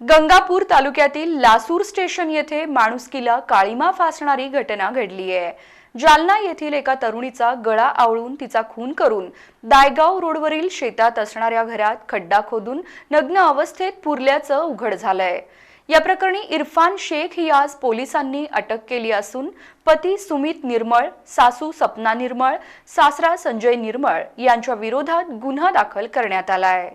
गंगापूर तालुक्यातील लासूर स्टेशन येथे माणुसकीला काळीमा फासणारी घटना घडली आहे. जालना येथील एका तरुणीचा गळा आवळून तिचा खून करून दायगाव रोडवरील शेतात असणाऱ्या घरात खड्डा खोदून नग्न अवस्थेत पुरल्याचं उघड झालंय. या प्रकरणी इरफान शेख ही आज पोलिसांनी अटक केली असून पती सुमित निर्मळ सासू सपना निर्मळ सासरा संजय निर्मळ यांच्या विरोधात गुन्हा दाखल करण्यात आला आहे.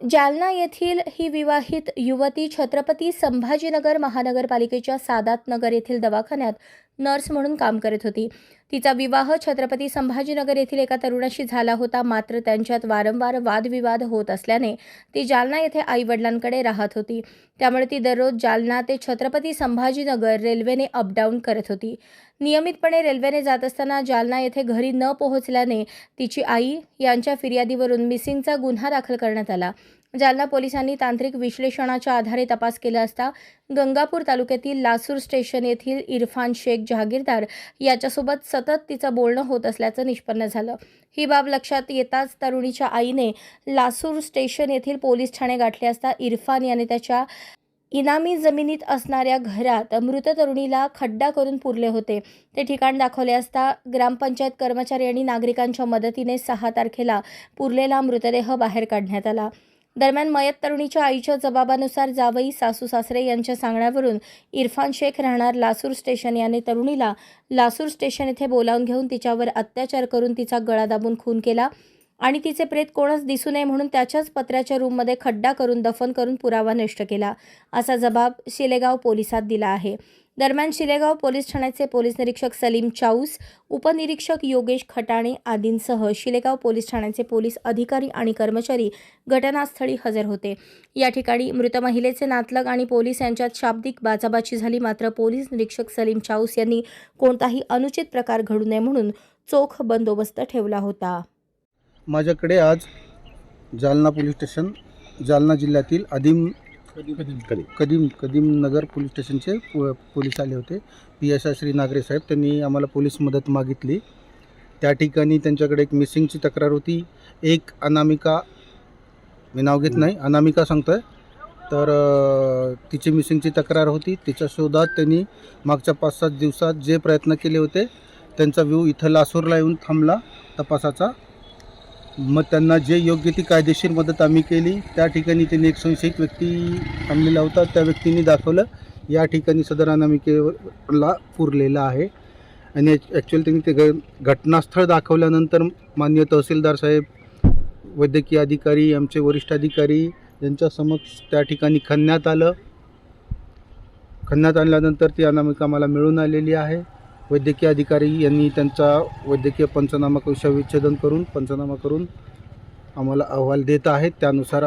जालना येथील ही विवाहित युवती छत्रपती संभाजीनगर महानगरपालिकेच्या सादात नगर येथील दवाखान्यात नर्स म्हणून काम करत होती. तिचा विवाह छत्रपती संभाजीनगर येथील एका तरुणाशी झाला होता. मात्र त्यांच्यात वारंवार वादविवाद होत असल्याने ती जालना येथे आईवडिलांकडे राहत होती. त्यामुळे ती दररोज जालना ते छत्रपती संभाजीनगर रेल्वेने अपडाऊन करत होती. नियमितपणे रेल्वेने जात असताना जालना येथे घरी न पोहोचल्याने तिची आई यांच्या फिर्यादीवरून मिसिंगचा गुन्हा दाखल करण्यात आला. जालना पोलिसांनी तांत्रिक विश्लेषणाच्या आधारे तपास केला असता गंगापूर तालुक्यातील लासूर स्टेशन येथील इरफान शेख जहागीरदार याच्यासोबत सतत तिचं बोलणं होत असल्याचं निष्पन्न झालं. ही बाब लक्षात येताच तरुणीच्या आईने लासूर स्टेशन येथील पोलीस ठाणे गाठले असता इरफान याने त्याच्या इनामी जमिनीत असणाऱ्या घरात मृत तरुणीला खड्डा करून पुरले होते. ते ठिकाण दाखवले असता ग्रामपंचायत कर्मचारी आणि नागरिकांच्या मदतीने सहा तारखेला पुरलेला मृतदेह बाहेर काढण्यात आला. दरम्यान मयत तरुणीच्या आईच्या जबाबानुसार जावई सासू सासरे यांच्या सांगण्यावरून इरफान शेख राहणार लासूर स्टेशन याने तरुणीला लासूर स्टेशन येथे बोलावून घेऊन तिच्यावर अत्याचार करून तिचा गळा दाबून खून केला आणि तिचे प्रेत कोणच दिसू नये म्हणून त्याच्याच पत्र्याच्या रूममध्ये खड्डा करून दफन करून पुरावा नष्ट केला. असा जबाब शिलेगाव पोलिसात दिला आहे. दरम्यान शिलेगाव पोलीस ठाण्याचे पोलीस निरीक्षक सलीम चाऊस उपनिरीक्षक योगेश खटाणे आदींसह शिलेगाव पोलीस ठाण्याचे पोलीस अधिकारी आणि कर्मचारी घटनास्थळी हजर होते. या ठिकाणी मृत महिलेचे नातलग आणि पोलीस यांच्यात शाब्दिक बाचाबाची झाली. मात्र पोलीस निरीक्षक सलीम चाऊस यांनी कोणताही अनुचित प्रकार घडू नये म्हणून चोख बंदोबस्त ठेवला होता. माझ्याकडे आज जालना पोलीस स्टेशन जालना जिल्ह्यातील आदिम कदीम. कदीम. नगर पोलीस स्टेशनचे पो पोलीस आले होते. P S I Shri Nagare साहेब त्यांनी आम्हाला पोलीस मदत मागितली. त्या ठिकाणी त्यांच्याकडे एक मिसिंगची तक्रार होती. एक अनामिका मी नाव घेत नाही अनामिका सांगतो आहे तर अ, तिची मिसिंगची तक्रार होती. तिच्या शोधात त्यांनी मागच्या पाच सात दिवसात जे प्रयत्न केले होते त्यांचा व्यू इथं लासूरला येऊन थांबला तपासाचा. मग त्यांना जे योग्य ती कायदेशीर मदत आम्ही केली त्या ठिकाणी त्यांनी एक संशयित व्यक्ती आणलेला होता त्या व्यक्तीने दाखवलं. या ठिकाणी सदर अनामिकेला पुरलेला आहे. आणि ॲक्च्युअली त्यांनी ते घ घटनास्थळ दाखवल्यानंतर मान्य तहसीलदार साहेब वैद्यकीय अधिकारी आमचे वरिष्ठ अधिकारी यांच्या समक्ष त्या ठिकाणी खणण्यात आलं. खणण्यात आणल्यानंतर ती अनामिका मला मिळून आलेली आहे. वैद्यकीय अधिकारी यांनी त्यांचा वैद्यकीय पंचनामा विच्छेदन करून पंचनामा करून आम्हाला अहवाल देत आहेत. त्यानुसार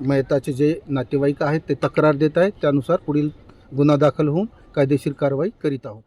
मयताचे जे नातेवाईक आहेत ते तक्रार देत आहेत. त्यानुसार पुढील गुन्हा दाखल होऊन कायदेशीर कारवाई करीत आहोत.